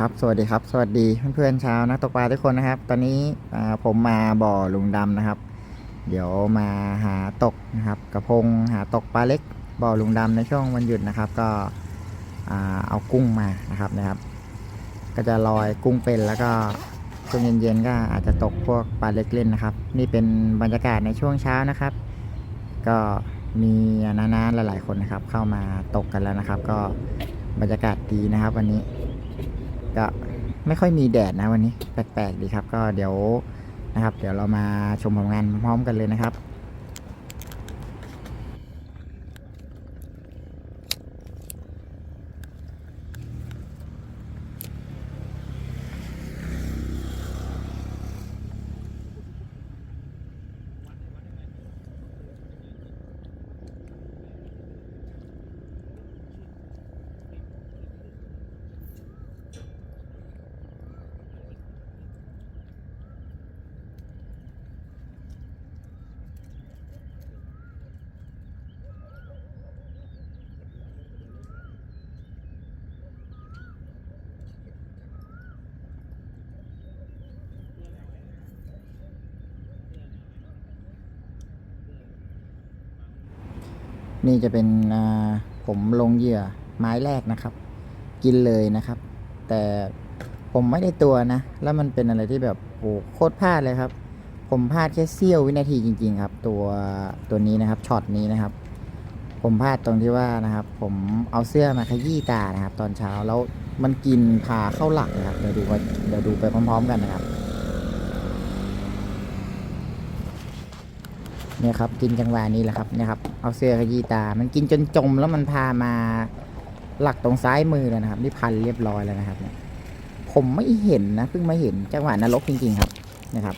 ครับสวัสดีครับ สวัสดีเพื่อนๆชาวนักตกปลาทุกคนนะครับ ตอนนี้ผมมาบ่อลุงดำนะครับ เดี๋ยวมาหาตกนะครับ กระพงหาตกปลาเล็ก บ่อลุงดำในช่วงวันหยุดนะครับ ก็เอากุ้งมานะครับนะครับ ก็จะลอยกุ้งเป็นแล้วก็ช่วงเย็นๆก็อาจจะตกพวกปลาเล็กเล่นนะครับ นี่เป็นบรรยากาศในช่วงเช้านะครับ ก็มีน้าๆหลายๆคนนะครับ เข้ามาตกกันแล้วนะครับ ก็บรรยากาศดีนะครับ วันนี้ ก็ไม่ค่อยมีแดดนะวันนี้แปลกๆดีครับ ก็เดี๋ยวนะครับ เดี๋ยวเรามาชมผลงานพร้อมกันเลยนะครับ นี่จะเป็นผมลงเหยื่อไม้แรกนะครับ กินเลยนะครับ แต่ผมไม่ได้ตัวนะ แล้วมันเป็นอะไรที่แบบโอ้โคตรพลาดเลยครับ ผมพลาดแค่เสี้ยววินาทีจริง ๆ ครับ ตัวตัวนี้นะครับช็อตนี้นะครับ ผมพลาดตรงที่ว่านะครับ ผมเอาเสื้อมาขยี้ตานะครับ ตอนเช้าแล้วมันกินพาเข้าหลักนะครับเดี๋ยวดูเดี๋ยวดูไปพร้อม ๆ กันนะครับ เนี่ยครับกินจังหวะนี้แหละครับเนี่ยครับ เอาเสื้อขยี้ตา มันกินจนจมแล้วมันพามาหลักตรงซ้ายมือเลยนะครับนี่พันเรียบร้อยแล้วนะครับ ผมไม่เห็นนะเพิ่งมาเห็นจังหวะนรกจริง ๆ ครับนะครับ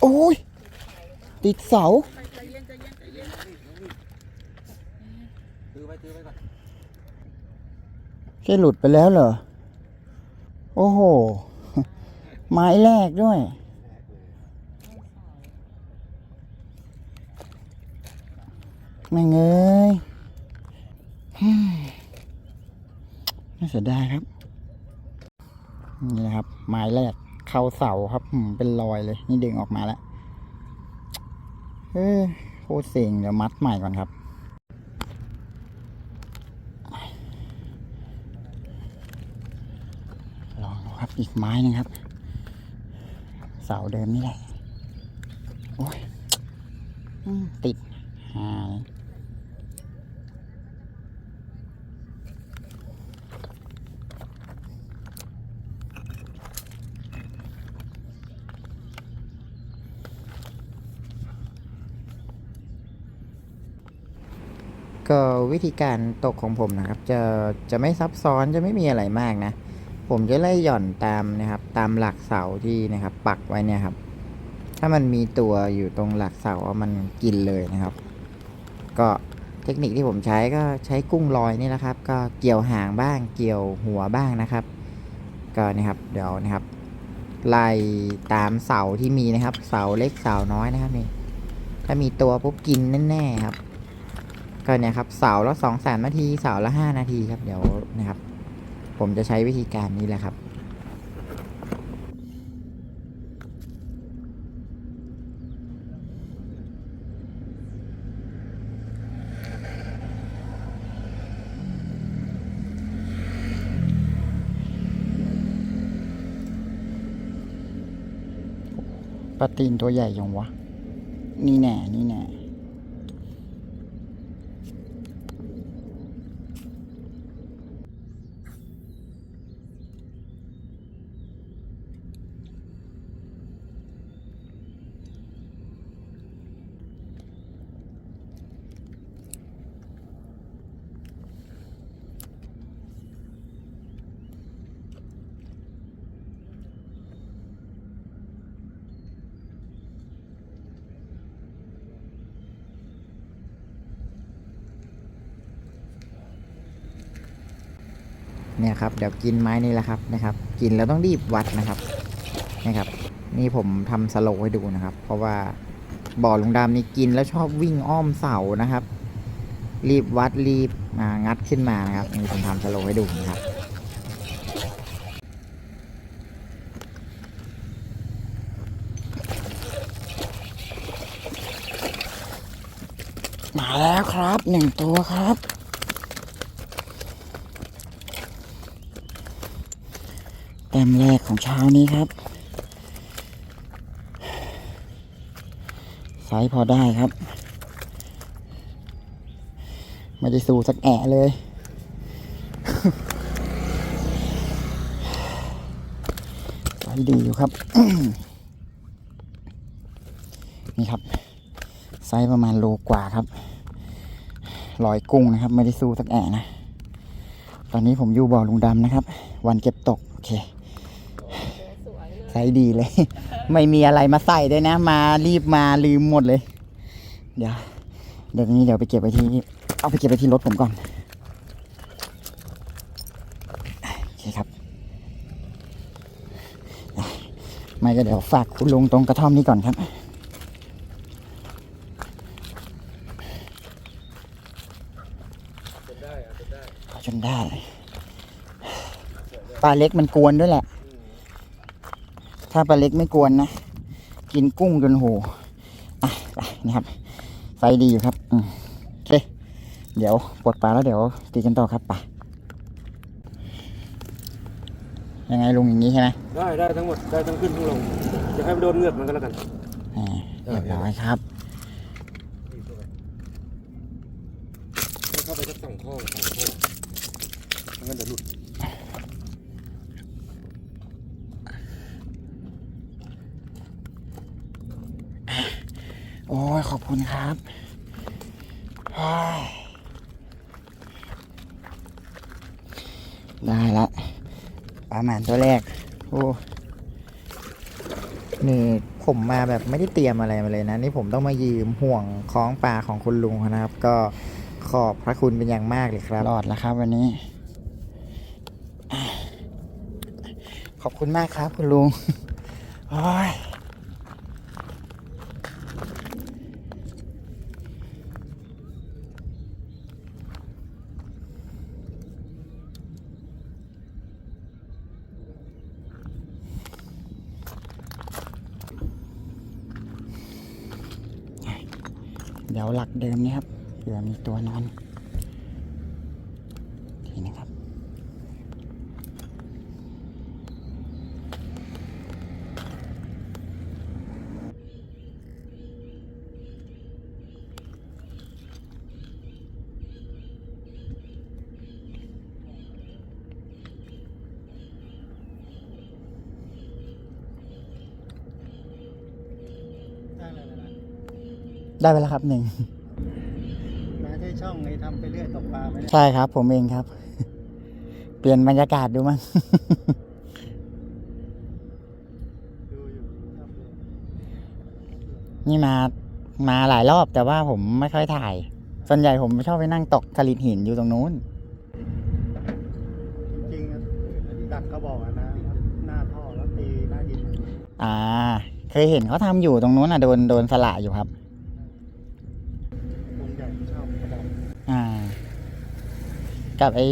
โอ้ยติดเสาแค่หลุดไปแล้วเหรอ โอ้โห ไม้แรกด้วย แม่งเอ้ยน่าเสียดายครับ นี่นะครับไม้แรกเข้าเสาครับเป็นรอยเลย นี่ดึงออกมาแล้วเฮ้ยโคตรเซ็งเดี๋ยวมัดใหม่ก่อนครับลองดูครับอีกไม้นึงครับ เสาเดิมนี่แหละโอ้ยติดหาย ก็วิธีการตกของผมนะครับ จะจะไม่ซับซ้อนจะไม่มีอะไรมากนะ ผมจะไล่หย่อนตามนะครับ ตามหลักเสาที่นะครับ ปักไว้เนี่ยครับ ถ้ามันมีตัวอยู่ตรงหลักเสามันกินเลยนะครับ ก็เทคนิคที่ผมใช้ก็ใช้กุ้งลอยนี่แหละครับ ก็เกี่ยวหางบ้างเกี่ยวหัวบ้างนะครับ ก็นะครับเดี๋ยวนะครับไล่ตามเสาที่มีนะครับ เสาเล็กเสาน้อยนะครับนี่ ถ้ามีตัวปุ๊บกินแน่ๆครับ ก็เนี่ยครับเสาละสองสามนาทีเสาละห้านาทีครับเดี๋ยวนะครับ ผมจะใช้วิธีการนี้แหละครับปลาตีนตัวใหญ่ยังวะ นี่แน่ นี่แน่ เนี่ยครับเดี๋ยวกินไม้นี่แหละครับนะครับ กินแล้วต้องรีบวัดนะครับนะครับ นี่ผมทำสโลให้ดูนะครับ เพราะว่าบ่อลุงดำนี่กินแล้วชอบวิ่งอ้อมเสานะครับ รีบวัดรีบงัดขึ้นมานะครับนี่ผมทำสโลให้ดูนะครับมาแล้วครับหนึ่งตัวครับ ต้มแรกของเช้านี้ครับไซส์พอได้ครับ ไม่ได้สู้สักแอะเลย ไซส์ดีอยู่ครับ นี่ครับ ไซส์ประมาณโลกว่าครับลอยกุ้งนะครับ ไม่ได้สู้สักแอะนะ ตอนนี้ผมอยู่บ่อลุงดำนะครับ วันเก็บตก โอเค ไซส์ดีเลย ไม่มีอะไรมาใส่ด้วยนะ มารีบมาลืมหมดเลย เดี๋ยว เดี๋ยวนี้เดี๋ยวไปเก็บไว้ที่ เอาไปเก็บไว้ที่รถผมก่อนโอเคครับ ไม่ก็เดี๋ยวฝากคุณลุงตรงกระท่อมนี้ก่อนครับจนได้อะจนได้เอาจนได้ปลาเล็กมันกวนด้วยแหละ ถ้าปลาเล็กไม่กวนนะ กินกุ้งจนโหอะไปนะครับไซส์ดีอยู่ครับอืมโอเค เดี๋ยวปลดปลาแล้วเดี๋ยวตีกันต่อครับไปยังไงลุงอย่างนี้ใช่ไหมได้ได้ทั้งหมดได้ทั้งขึ้นทั้งลงจะให้มันโดนเงือกมันก็แล้วกันอ่าเรียบร้อยครับให้เข้าไปสักสองข้อสองข้อมันก็เดี๋ยวหลุด โอ้ยขอบคุณครับโอ้ยได้ละปลาหมานตัวแรก โอ้นี่ผมมาแบบไม่ได้เตรียมอะไรมาเลยนะ นี่ผมต้องมายืมห่วงคล้องปลาของคุณลุงเขานะครับ ก็ขอบพระคุณเป็นอย่างมากเลยครับรอดแล้วครับ วันนี้ ขอบคุณมากครับ คุณลุงโอ้ย เดี๋ยวหลักเดิมนี่ครับเผื่อมีตัวนอน ทีนะครับ ได้เลยนะ ได้ไปแล้วครับหนึ่งมาใช่ช่องไอ้ทำไปเรื่อยตกปลาไหมเนี่ยใช่ครับ ผมเองครับ เปลี่ยนบรรยากาศดูมั้ง ดูอยู่ชอบดูนี่มา มาหลายรอบแต่ว่าผมไม่ค่อยถ่าย ส่วนใหญ่ผมชอบไปนั่งตกสลิดหินอยู่ตรงนู้น จริงๆอะดักกระบอกอะนะหน้าท่อแล้วตีหน้าดินอ่า เคยเห็นเขาทำอยู่ตรงนู้นอะโดนโดนสละอยู่ครับ วงใหญ่ชอบกระบอก อ่า กับไอ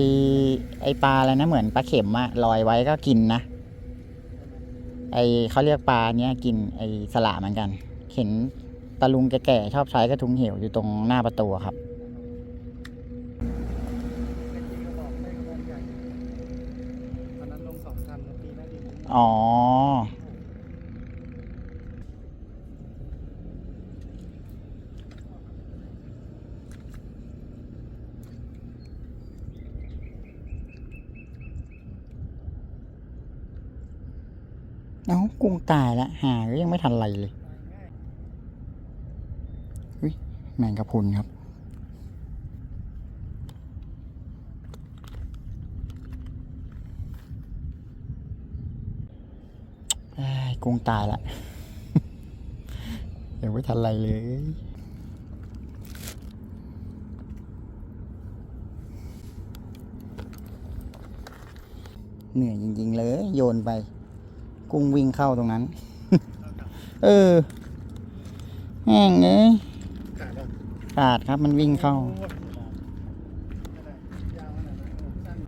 ไอปลาอะไรนะเหมือนปลาเข็มอะลอยไว้ก็กินนะ ไอเขาเรียกปลาเนี้ยกินไอสละเหมือนกัน เห็นตาลุงแก่ๆชอบใช้กระทุงเหวอยู่ตรงหน้าประตูครับอกได้กระบอกใหญ่ตอนนั้นลงสองคันแล้วตีหน้าดิน อ๋อ เอ้ากุ้งตายแล้วหาก็ยังไม่ทันไรเลยอุ้ยแมงกะพรุนครับอ้ยกุ้งตายละยังไม่ทันไรเลยเหนื่อยจริง ๆ เลย โยนไป กุ้งวิ่งเข้าตรงนั้น เออแห้งเอ้ยขาดแล้วขาดครับมันวิ่งเข้าโอ้ยยาวขนาดนั้นสั้น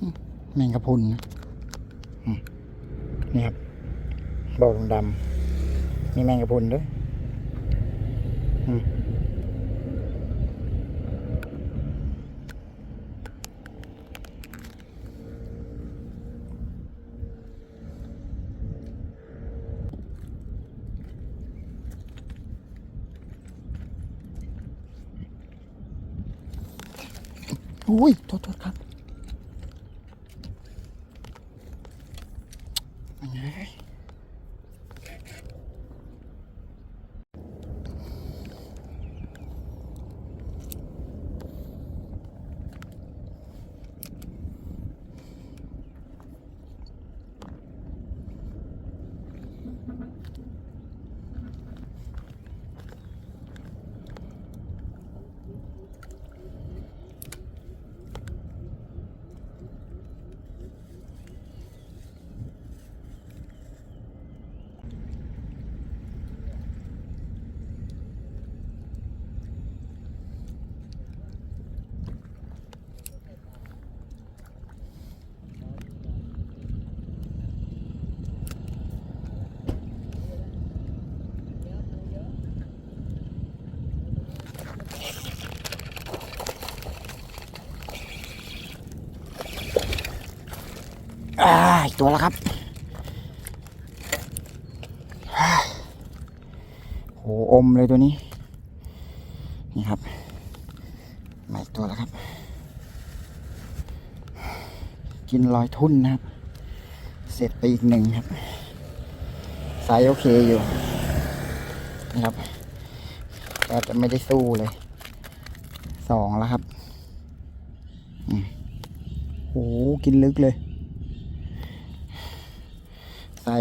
อืแมงกะพรุนนะอืมนี่ครับบ่อลุงดำมีแมงกะพรุนด้วย อืมอุ้ย อ่าอีกตัวแล้วครับอ่าโหอมเลยตัวนี้ นี่ครับมาอีกตัวแล้วครับ กินรอยทุ่นนะครับ เสร็จไปอีกหนึ่งครับไซส์โอเคอยู่นี่ครับก็จะไม่ได้สู้เลยสองแล้วครับอืมโหกินลึกเลย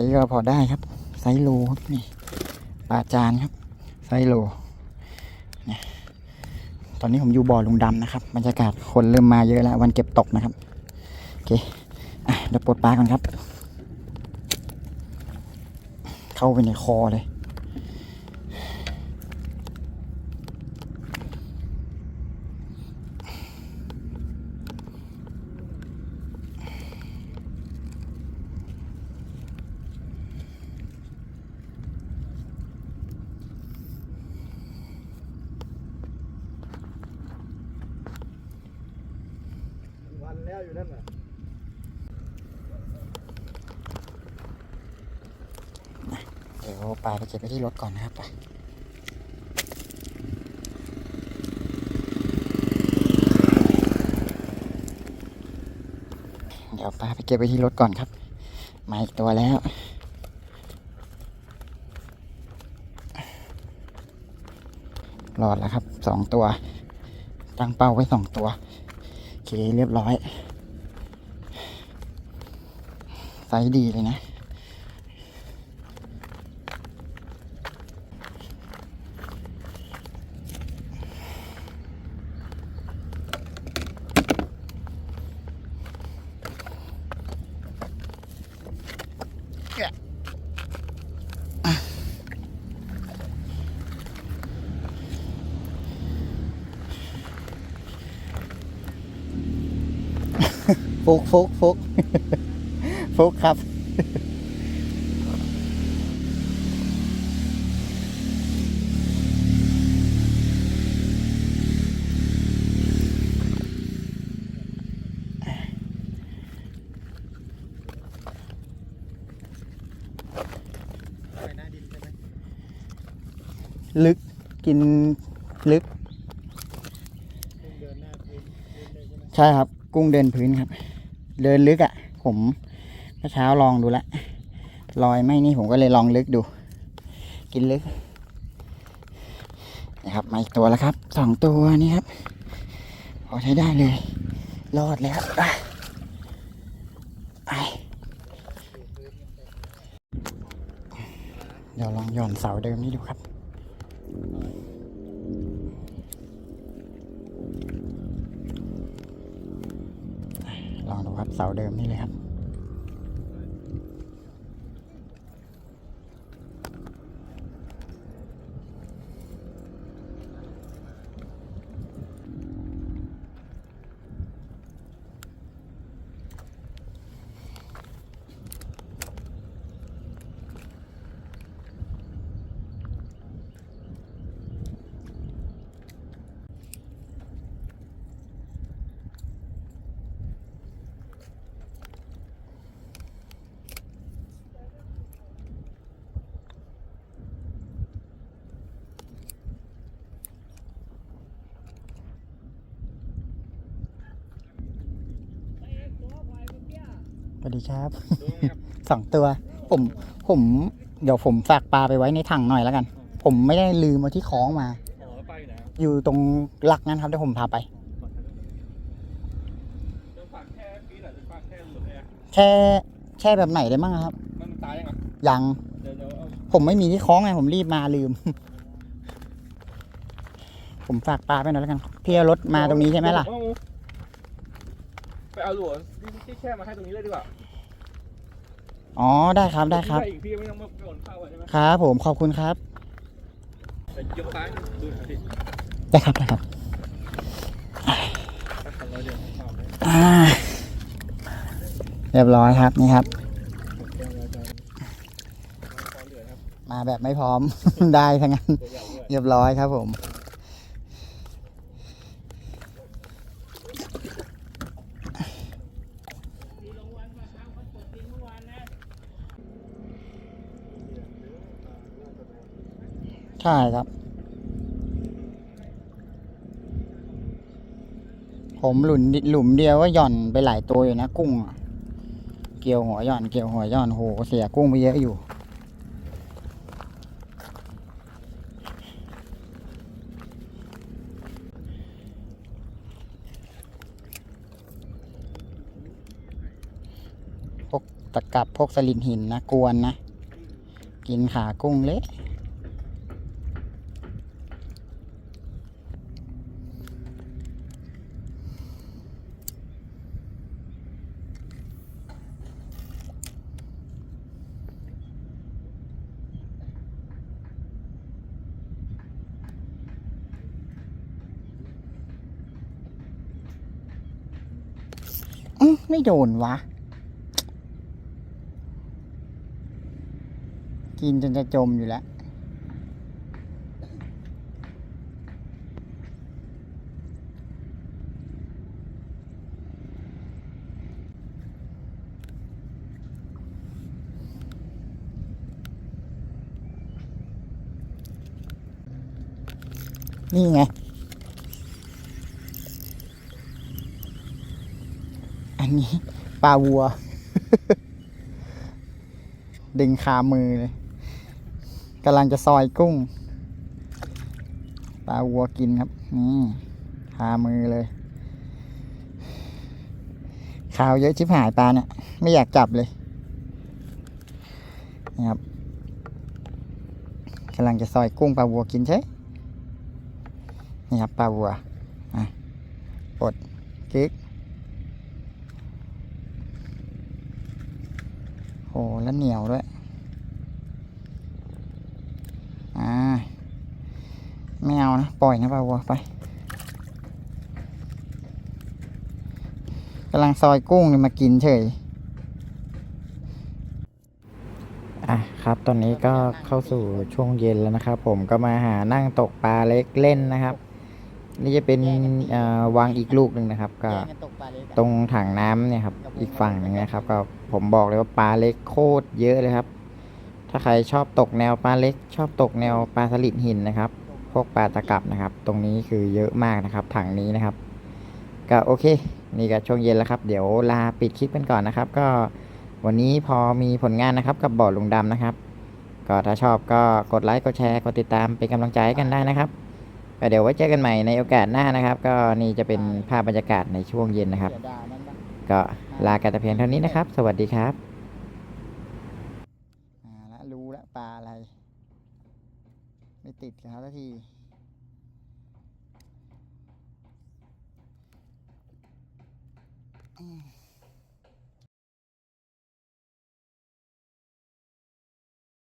ส์ก็พอได้ครับ ไซส์โลครับนี่ปลาจานครับ ไซส์โลนี่ตอนนี้ผมอยู่บ่อลุงดำนะครับบรรยากาศคนเริ่มมาเยอะแล้ว วันเก็บตกนะครับ โอเคอะเดี๋ยวปลดปลาก่อนครับ เข้าไปในคอเลย วันแล้วอยู่นั่นน่ะ เดี๋ยวปลาไป เก็บไปที่รถก่อนนะครับไปเดี๋ยวปลาไปเก็บไปที่รถก่อนครับ มาอีกตัวแล้วรอดแล้วครับสองตัว ตั้งเป้าไว้สองตัวโอเคเรียบร้อยไซส์ดีเลยนะ ฟุกฟุกฟุกฟุกครับไปหน้าดินใช่ไหมลึกกินลึกพุ่งเดินหน้าพื้นพื้นเลยใช่ไหมใช่ครับ กุ้งเดินพื้นครับ เดินลึกอะ่ะ ผมเมื่อเช้าลองดูละลอยไม่นี่ผมก็เลยลองลึกดู กินลึกนะครับมาอีกตัวแล้วครับสองตัวนี่ครับพอใช้ได้เลย รอดแล้วไปเดี๋ยวลองหย่อนเสาเดิมนี่ดูครับ ลองดูครับเสาเดิมนี่เลยครับ วัสดีครับดูไหมครับ สองตัว ผมผมเดี๋ยวผมฝากปลาไปไว้ในถังหน่อยแล้วกัน ผมไม่ได้ลืมเอาที่คล้องมาอ๋อไปไหนครับอยู่ตรงหลักนั้นครับเดี๋ยวผมพาไปจะฝากแค่ปีหรือจะฝากแค่หลุดเลยอะแช่แช่แบบไหนได้บ้างครับ มันตายยังอะยังเดี๋ยวเดี๋ยวเอาผมไม่มีที่คล้องไงผมรีบมาลืม ผมฝากปลาไปหน่อยแล้วกันพี่เอารถมาตรงนี้ใช่ไหมล่ะเอาไปเอาหลว ที่แช่มาให้ตรงนี้เลยดีกว่าอ๋อได้ครับได้ครับอีกพี่ไม่ต้องมาโดนเข้าอะใช่ไหมครับผมขอบคุณครับ แต่ยกซ้ายดูหน่อยดิได้ครับได้ครับถ้าขับเราเดี๋ยวเข้าเลยอ่าเรียบร้อยครับนี่ครับแกงเราจะขอเหลือครับมาแบบไม่พร้อม ได้ทั้งนั้น ตัวใหญ่ด้วยเรียบร้อยครับผม ช่ครับ ผมหลุมหลุมเดียวก็หย่อนไปหลายตัวอยู่นะกุ้ง เกี่ยวหัวหย่อนเกี่ยวหัวหย่อนโหเสียกุ้งไปเยอะอยู่พวกตะกับพวกสลิดหินนะ กวนนะ กินขากุ้งเละ ไม่โดนวะ กินจนจะจมอยู่แล้ว นี่ไง อันนี้ปลาวัว ดึงคามือเลยกำลังจะซอยกุ้ง ปลาวัวกินครับนี่คามือเลยขาวเยอะชิบหายปลาเนี่ย ไม่อยากจับเลยนี่ครับกำลังจะซอยกุ้งปลาวัวกินใช่นี่ครับปลาวัวอะปดกึก โหแล้วเหนียวด้วย อ่า ไม่เอานะ ปล่อยนะปลาวัวไปกำลังซอยกุ้งมากินเฉย อะครับ ตอนนี้ก็เข้าสู่ช่วงเย็นแล้วนะครับ ผมก็มาหานั่งตกปลาเล็กเล่นนะครับ นี่จะเป็นเอ่อวางอีกลูกหนึ่งนะครับ ก็ตรงถังน้ำเนี่ยครับ อีกฝั่งหนึ่งนะครับ ก็ผมบอกเลยว่าปลาเล็กโคตรเยอะเลยครับ ถ้าใครชอบตกแนวปลาเล็ก ชอบตกแนวปลาสลิดหินนะครับ พวกปลาตะกับนะครับ ตรงนี้คือเยอะมากนะครับ ถังนี้นะครับ ก็โอเค นี่ก็ช่วงเย็นแล้วครับ เดี๋ยวลาปิดคลิปกันก่อนนะครับ ก็วันนี้พอมีผลงานนะครับ กับบ่อลุงดำนะครับ ก็ถ้าชอบก็กดไลค์กดแชร์กดติดตามเป็นกำลังใจให้กันได้นะครับ ก็เดี๋ยวไว้เจอกันใหม่ในโอกาสหน้านะครับ ก็นี่จะเป็นภาพบรรยากาศในช่วงเย็นนะครับ ก็ลากันแต่เพียงเท่านี้นะครับ สวัสดีครับอ่าละรู้ละปลาอะไร ไม่ติดกับเขาสักทีอืม